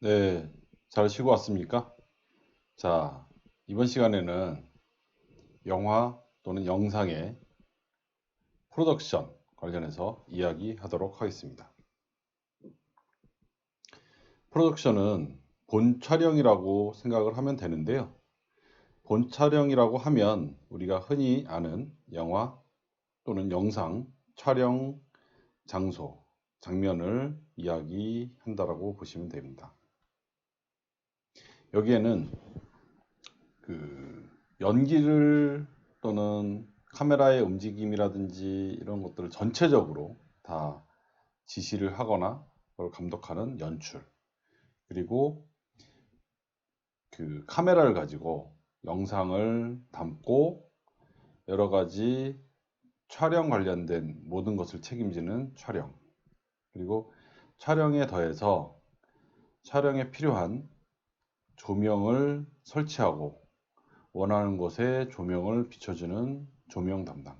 네, 잘 쉬고 왔습니까? 자, 이번 시간에는 영화 또는 영상의 프로덕션 관련해서 이야기하도록 하겠습니다. 프로덕션은 본 촬영이라고 생각을 하면 되는데요. 본 촬영이라고 하면 우리가 흔히 아는 영화 또는 영상 촬영 장소, 장면을 이야기한다라고 보시면 됩니다. 여기에는 그 연기를 또는 카메라의 움직임이라든지 이런 것들을 전체적으로 다 지시를 하거나 그걸 감독하는 연출. 그리고 그 카메라를 가지고 영상을 담고 여러 가지 촬영 관련된 모든 것을 책임지는 촬영. 그리고 촬영에 더해서 촬영에 필요한 조명을 설치하고 원하는 곳에 조명을 비춰주는 조명 담당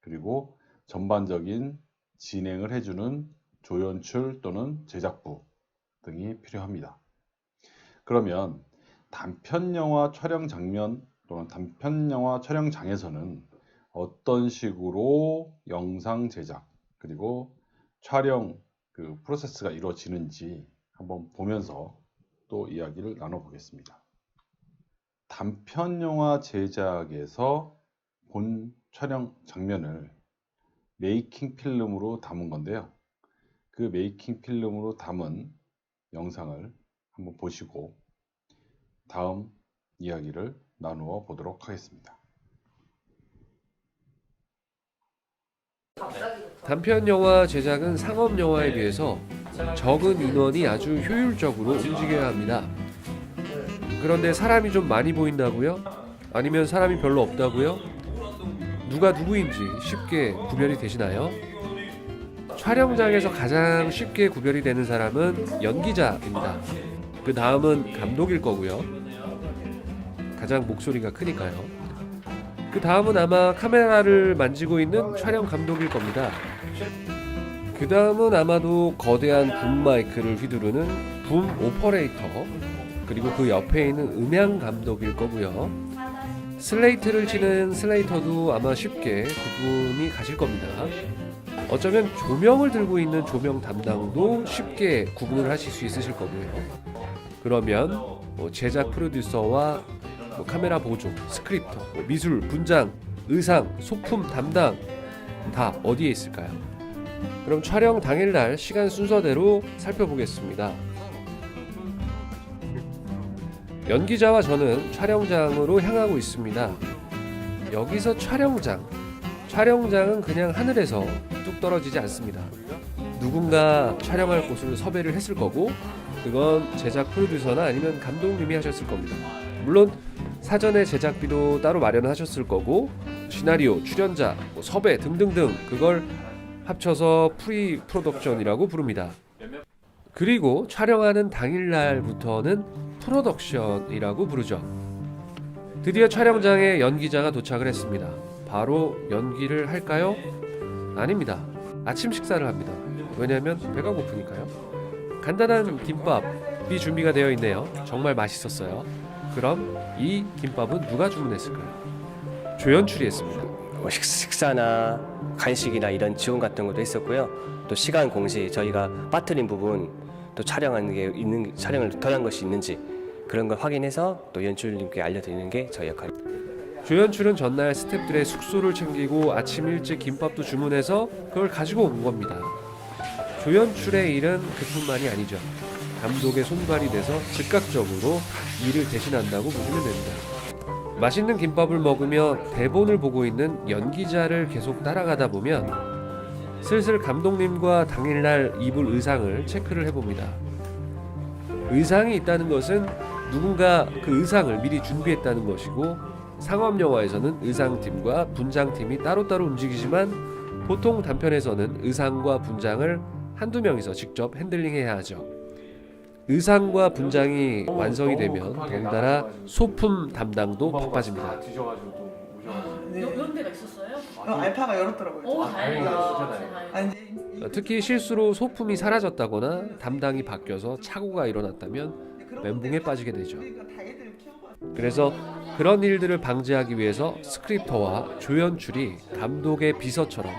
그리고 전반적인 진행을 해주는 조연출 또는 제작부 등이 필요합니다. 그러면 단편 영화 촬영 장면 또는 단편 영화 촬영장에서는 어떤 식으로 영상 제작 그리고 촬영 그 프로세스가 이루어지는지 한번 보면서 또 이야기를 나눠보겠습니다. 단편 영화 제작에서 본 촬영 장면을 메이킹 필름으로 담은 건데요. 그 메이킹 필름으로 담은 영상을 한번 보시고 다음 이야기를 나누어 보도록 하겠습니다. 단편 영화 제작은 상업 영화에 비해서 적은 인원이 아주 효율적으로 움직여야 합니다. 그런데 사람이 좀 많이 보인다고요? 아니면 사람이 별로 없다고요? 누가 누구인지 쉽게 구별이 되시나요? 촬영장에서 가장 쉽게 구별이 되는 사람은 연기자입니다. 그 다음은 감독일 거고요. 가장 목소리가 크니까요. 그 다음은 아마 카메라를 만지고 있는 촬영 감독일 겁니다. 그 다음은 아마도 거대한 붐 마이크를 휘두르는 붐 오퍼레이터 그리고 그 옆에 있는 음향 감독일 거고요. 슬레이트를 치는 슬레이터도 아마 쉽게 구분이 가실 겁니다. 어쩌면 조명을 들고 있는 조명 담당도 쉽게 구분을 하실 수 있으실 거고요. 그러면 뭐 제작 프로듀서와 뭐 카메라 보조, 스크립터, 뭐 미술, 분장, 의상, 소품 담당 다 어디에 있을까요? 그럼 촬영 당일날 시간 순서대로 살펴보겠습니다. 연기자와 저는 촬영장으로 향하고 있습니다. 여기서 촬영장. 촬영장은 그냥 하늘에서 뚝 떨어지지 않습니다. 누군가 촬영할 곳을 섭외를 했을 거고, 그건 제작 프로듀서나 아니면 감독님이 하셨을 겁니다. 물론 사전에 제작비도 따로 마련하셨을 거고, 시나리오, 출연자, 뭐 섭외 등등등 그걸 합쳐서 프리 프로덕션이라고 부릅니다. 그리고 촬영하는 당일날부터는 프로덕션이라고 부르죠. 드디어 촬영장에 연기자가 도착을 했습니다. 바로 연기를 할까요? 아닙니다. 아침 식사를 합니다. 왜냐하면 배가 고프니까요. 간단한 김밥이 준비가 되어 있네요. 정말 맛있었어요. 그럼 이 김밥은 누가 주문했을까요? 조연출이 했습니다. 뭐 식- 식사나 간식이나 이런 지원 같은 것도 했었고요. 또 시간 공시 저희가 빠뜨린 부분 또 촬영하는 게 있는 촬영을 더한 것이 있는지 그런 걸 확인해서 또 연출님께 알려드리는 게 저희 역할입니다. 조연출은 전날 스태프들의 숙소를 챙기고 아침 일찍 김밥도 주문해서 그걸 가지고 온 겁니다. 조연출의 일은 그뿐만이 아니죠. 감독의 손발이 돼서 즉각적으로 일을 대신한다고 보시면 됩니다. 맛있는 김밥을 먹으며 대본을 보고 있는 연기자를 계속 따라가다 보면 슬슬 감독님과 당일날 입을 의상을 체크를 해봅니다. 의상이 있다는 것은 누군가 그 의상을 미리 준비했다는 것이고 상업 영화에서는 의상팀과 분장팀이 따로따로 움직이지만 보통 단편에서는 의상과 분장을 한두 명이서 직접 핸들링해야 하죠. 의상과 분장이 완성이 되면 덩달아 소품 담당도 바빠집니다. 네. 요- 이런 데가 있었어요? 어, 알파가 열었더라고요. 오 다행이다. 다행이다, 진짜 진짜 다행이다. 아 이제 특히 실수로 소품이 사라졌다거나 담당이 바뀌어서 착오가 일어났다면 멘붕에 빠지게 되죠. 그래서 그런 일들을 방지하기 위해서 스크립터와 조연출이 감독의 비서처럼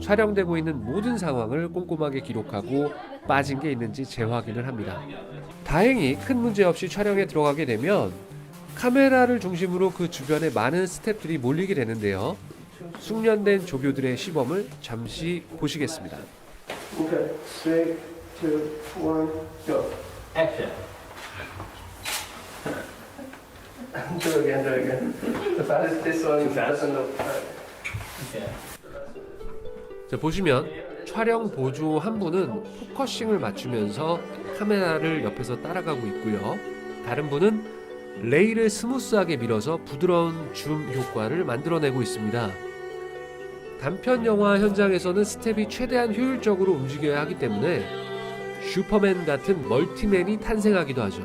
촬영되고 있는 모든 상황을 꼼꼼하게 기록하고 빠진 게 있는지 재확인을 합니다. 다행히 큰 문제 없이 촬영에 들어가게 되면 카메라를 중심으로 그 주변에 많은 스탭들이 몰리게 되는데요. 숙련된 조교들의 시범을 잠시 보시겠습니다. Okay, three, two, one, go. Action. Do again, do again. The fastest, this one doesn't look right. Yeah. 자, 보시면 촬영 보조 한 분은 포커싱을 맞추면서 카메라를 옆에서 따라가고 있고요. 다른 분은 레일을 스무스하게 밀어서 부드러운 줌 효과를 만들어내고 있습니다. 단편 영화 현장에서는 스텝이 최대한 효율적으로 움직여야 하기 때문에 슈퍼맨 같은 멀티맨이 탄생하기도 하죠.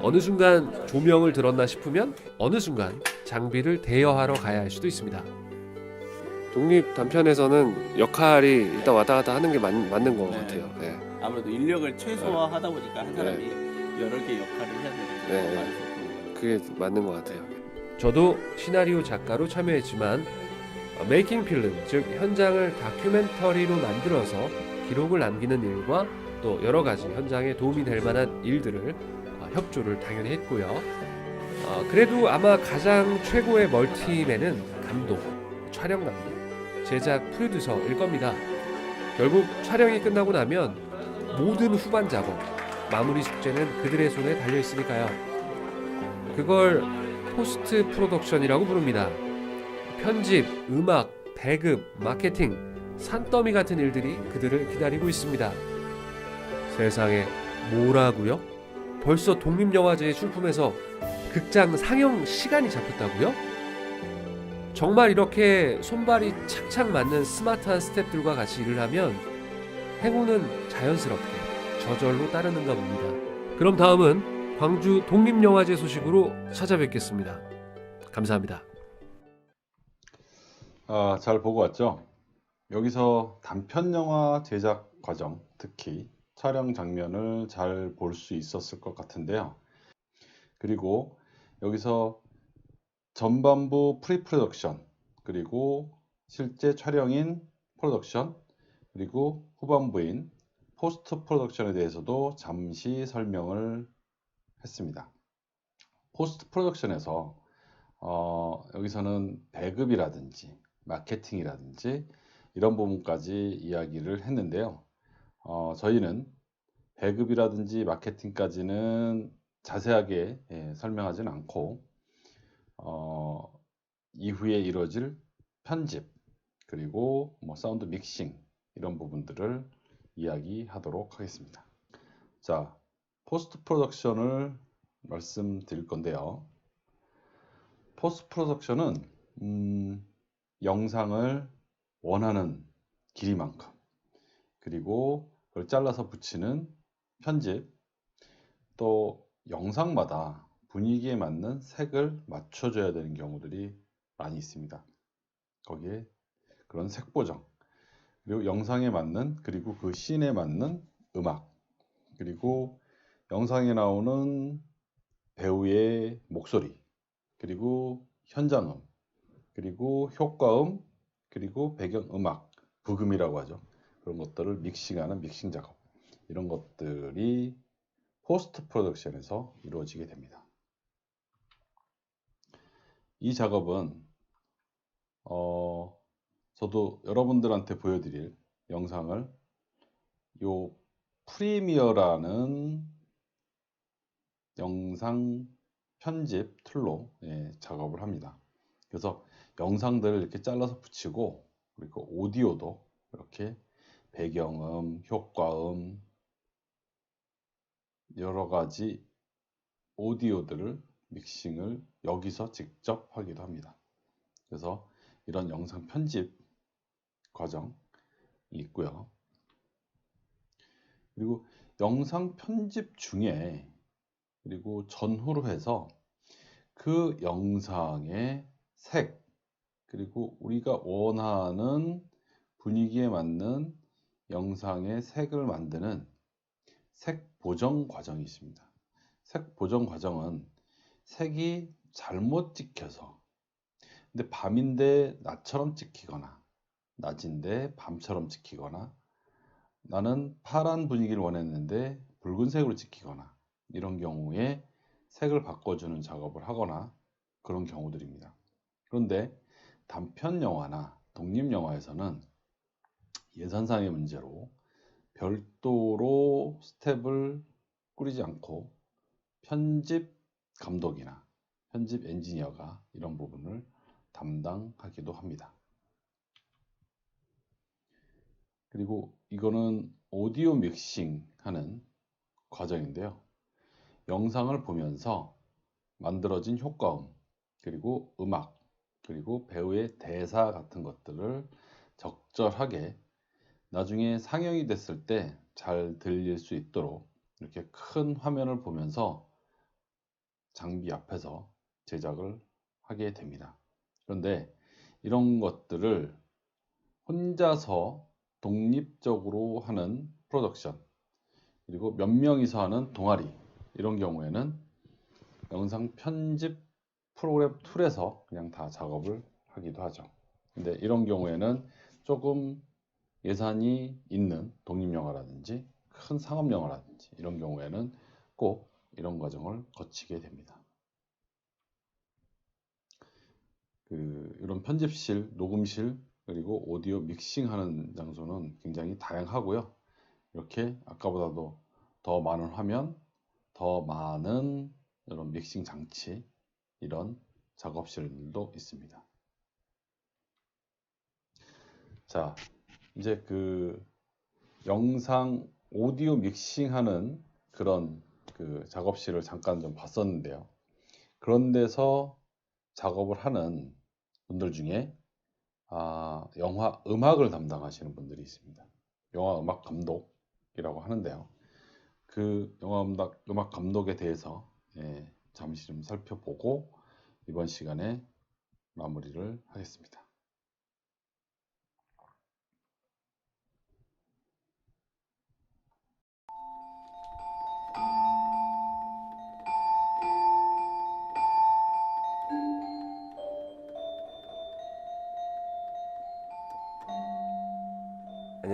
어느 순간 조명을 들었나 싶으면 어느 순간 장비를 대여하러 가야 할 수도 있습니다. 독립 단편에서는 역할이 일단 왔다 갔다 하는 게 맞, 맞는 것 네. 같아요. 네. 아무래도 인력을 최소화하다 보니까 한 사람이 여러 개 역할을 해야 되는 네. 많죠. 그게 맞는 것 같아요. 저도 시나리오 작가로 참여했지만 어, 메이킹 필름, 즉 현장을 다큐멘터리로 만들어서 기록을 남기는 일과 또 여러 가지 현장에 도움이 될 만한 일들을 어, 협조를 당연히 했고요. 어, 그래도 아마 가장 최고의 멀티맨은 감독, 촬영 감독, 제작 프로듀서일 겁니다. 결국 촬영이 끝나고 나면 모든 후반 작업, 마무리 숙제는 그들의 손에 달려 있으니까요. 그걸 포스트 프로덕션이라고 부릅니다. 편집, 음악, 배급, 마케팅, 산더미 같은 일들이 그들을 기다리고 있습니다. 세상에 뭐라고요? 벌써 독립영화제의 출품에서 극장 상영 시간이 잡혔다고요? 정말 이렇게 손발이 착착 맞는 스마트한 스탭들과 같이 일을 하면 행운은 자연스럽게 저절로 따르는가 봅니다. 그럼 다음은 광주 독립영화제 소식으로 찾아뵙겠습니다. 감사합니다. 아, 잘 보고 왔죠? 여기서 단편 영화 제작 과정, 특히 촬영 장면을 잘 볼 수 있었을 것 같은데요. 그리고 여기서 전반부 프리 프로덕션, 그리고 실제 촬영인 프로덕션, 그리고 후반부인 포스트 프로덕션에 대해서도 잠시 설명을 했습니다. 포스트 프로덕션에서 어, 여기서는 배급이라든지 마케팅이라든지 이런 부분까지 이야기를 했는데요. 어, 저희는 배급이라든지 마케팅까지는 자세하게 예, 설명하지는 않고 어, 이후에 이루어질 편집 그리고 뭐 사운드 믹싱 이런 부분들을 이야기하도록 하겠습니다. 자, 포스트 프로덕션을 말씀드릴 건데요. 포스트 프로덕션은 음, 영상을 원하는 길이만큼 그리고 그걸 잘라서 붙이는 편집 또 영상마다 분위기에 맞는 색을 맞춰줘야 되는 경우들이 많이 있습니다. 거기에 그런 색 보정 그리고 영상에 맞는 그리고 그 씬에 맞는 음악 그리고 영상에 나오는 배우의 목소리 그리고 현장음 그리고 효과음 그리고 배경음악 부금이라고 하죠 그런 것들을 믹싱하는 믹싱 작업 이런 것들이 포스트 프로덕션에서 이루어지게 됩니다 이 작업은 어, 저도 여러분들한테 보여드릴 영상을 요 프리미어라는 영상 편집 툴로 예, 작업을 합니다. 그래서 영상들을 이렇게 잘라서 붙이고 그리고 오디오도 이렇게 배경음, 효과음 여러 가지 오디오들을 믹싱을 여기서 직접 하기도 합니다. 그래서 이런 영상 편집 과정이 있고요. 그리고 영상 편집 중에 그리고 전후로 해서 그 영상의 색 그리고 우리가 원하는 분위기에 맞는 영상의 색을 만드는 색 보정 과정이 있습니다. 색 보정 과정은 색이 잘못 찍혀서 근데 밤인데 낮처럼 찍히거나 낮인데 밤처럼 찍히거나 나는 파란 분위기를 원했는데 붉은색으로 찍히거나 이런 경우에 색을 바꿔주는 작업을 하거나 그런 경우들입니다. 그런데 단편 영화나 독립 영화에서는 예산상의 문제로 별도로 스텝을 꾸리지 않고 편집 감독이나 편집 엔지니어가 이런 부분을 담당하기도 합니다. 그리고 이거는 오디오 믹싱 하는 과정인데요. 영상을 보면서 만들어진 효과음, 그리고 음악, 그리고 배우의 대사 같은 것들을 적절하게 나중에 상영이 됐을 때 잘 들릴 수 있도록 이렇게 큰 화면을 보면서 장비 앞에서 제작을 하게 됩니다. 그런데 이런 것들을 혼자서 독립적으로 하는 프로덕션 그리고 몇 명이서 하는 동아리 이런 경우에는 영상 편집 프로그램 툴에서 그냥 다 작업을 하기도 하죠. 근데 이런 경우에는 조금 예산이 있는 독립영화라든지 큰 상업영화라든지 이런 경우에는 꼭 이런 과정을 거치게 됩니다. 그 이런 편집실, 녹음실 그리고 오디오 믹싱하는 장소는 굉장히 다양하고요. 이렇게 아까보다도 더 많은 화면, 더 많은 이런 믹싱 장치 이런 작업실들도 있습니다. 자, 이제 그 영상 오디오 믹싱하는 그런 그 작업실을 잠깐 좀 봤었는데요. 그런 데서 작업을 하는 분들 중에 아, 영화 음악을 담당하시는 분들이 있습니다. 영화 음악 감독이라고 하는데요. 그 영화 음악, 음악 감독에 대해서 예, 잠시 좀 살펴보고 이번 시간에 마무리를 하겠습니다.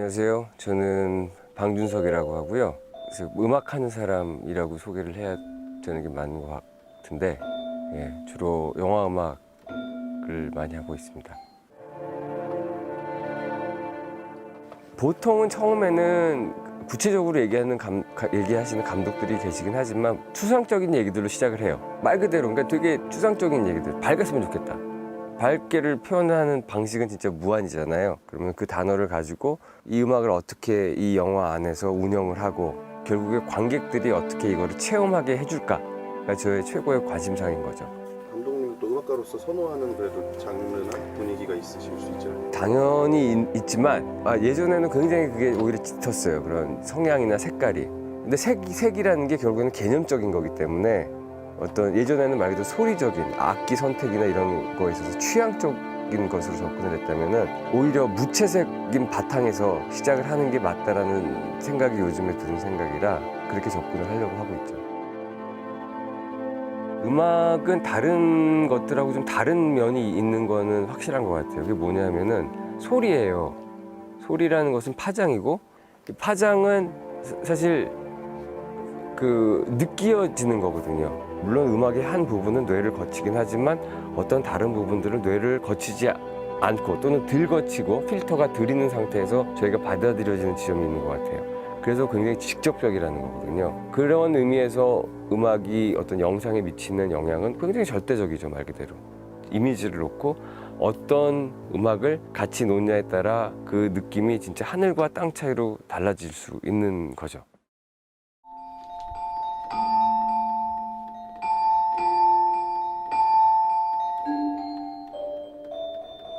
안녕하세요. 저는 방준석이라고 하고요. 그래서 음악하는 사람이라고 소개를 해야 되는 게 맞는 것 같은데 예, 주로 영화 음악을 많이 하고 있습니다. 보통은 처음에는 구체적으로 얘기하는 감, 가- 얘기하시는 감독들이 계시긴 하지만 추상적인 얘기들로 시작을 해요. 말 그대로 그러니까 되게 추상적인 얘기들 밝았으면 좋겠다. 밝게를 표현하는 방식은 진짜 무한이잖아요. 그러면 그 단어를 가지고 이 음악을 어떻게 이 영화 안에서 운영을 하고 결국에 관객들이 어떻게 이거를 체험하게 해줄까가 저의 최고의 관심사인 거죠. 감독님도 음악가로서 선호하는 그래도 장르나 분위기가 있으실 수 있잖아요. 당연히 있, 지만 예전에는 굉장히 그게 오히려 짙었어요. 그런 성향이나 색깔이. 근데 색, 색이라는 게 결국에는 개념적인 거기 때문에 어떤 예전에는 말 그대로 소리적인 악기 선택이나 이런 거에 있어서 취향적인 것으로 접근을 했다면은 오히려 무채색인 바탕에서 시작을 하는 게 맞다라는 생각이 요즘에 드는 생각이라 그렇게 접근을 하려고 하고 있죠. 음악은 다른 것들하고 좀 다른 면이 있는 거는 확실한 것 같아요. 그게 뭐냐면은 소리예요. 소리라는 것은 파장이고 이 파장은 사- 사실 그 느끼어지는 거거든요. 물론 음악의 한 부분은 뇌를 거치긴 하지만 어떤 다른 부분들은 뇌를 거치지 않고 또는 덜 거치고 필터가 덜 있는 상태에서 저희가 받아들여지는 지점이 있는 것 같아요. 그래서 굉장히 직접적이라는 거거든요. 그런 의미에서 음악이 어떤 영상에 미치는 영향은 굉장히 절대적이죠, 말 그대로. 이미지를 놓고 어떤 음악을 같이 놓냐에 따라 그 느낌이 진짜 하늘과 땅 차이로 달라질 수 있는 거죠.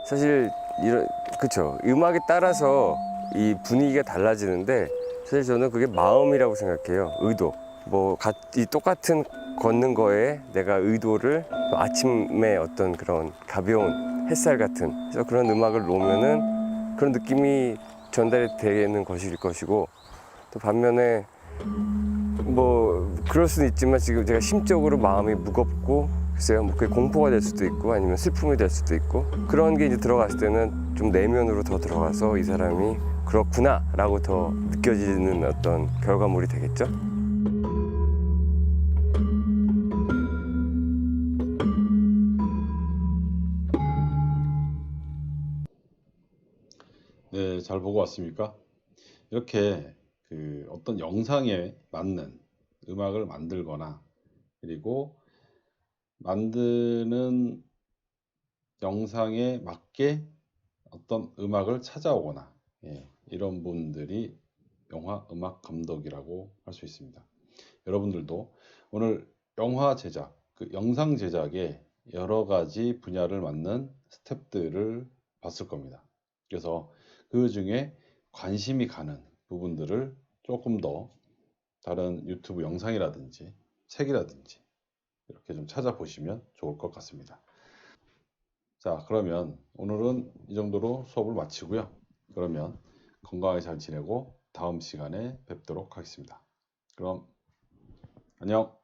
사실 이런 그쵸. 음악에 따라서 이 분위기가 달라지는데 사실 저는 그게 마음이라고 생각해요. 의도. 뭐이 똑같은 걷는 거에 내가 의도를 또 아침에 어떤 그런 가벼운 햇살 같은 그래서 그런 음악을 놓으면은 그런 느낌이 전달이 되는 것일 것이고 또 반면에 뭐 그럴 수는 있지만 지금 제가 심적으로 마음이 무겁고 글쎄요 뭐 그게 공포가 될 수도 있고 아니면 슬픔이 될 수도 있고 그런 게 이제 들어갔을 때는 좀 내면으로 더 들어가서 이 사람이 그렇구나 라고 더 느껴지는 어떤 결과물이 되겠죠. 네, 잘 보고 왔습니까? 이렇게 그 어떤 영상에 맞는 음악을 만들거나 그리고 만드는 영상에 맞게 어떤 음악을 찾아오거나 예, 이런 분들이 영화 음악 감독이라고 할 수 있습니다. 여러분들도 오늘 영화 제작, 그 영상 제작의 여러 가지 분야를 맡는 스탭들을 봤을 겁니다. 그래서 그 중에 관심이 가는 부분들을 조금 더 다른 유튜브 영상이라든지 책이라든지 이렇게 좀 찾아보시면 좋을 것 같습니다. 자, 그러면 오늘은 이 정도로 수업을 마치고요. 그러면 건강하게 잘 지내고 다음 시간에 뵙도록 하겠습니다. 그럼 안녕.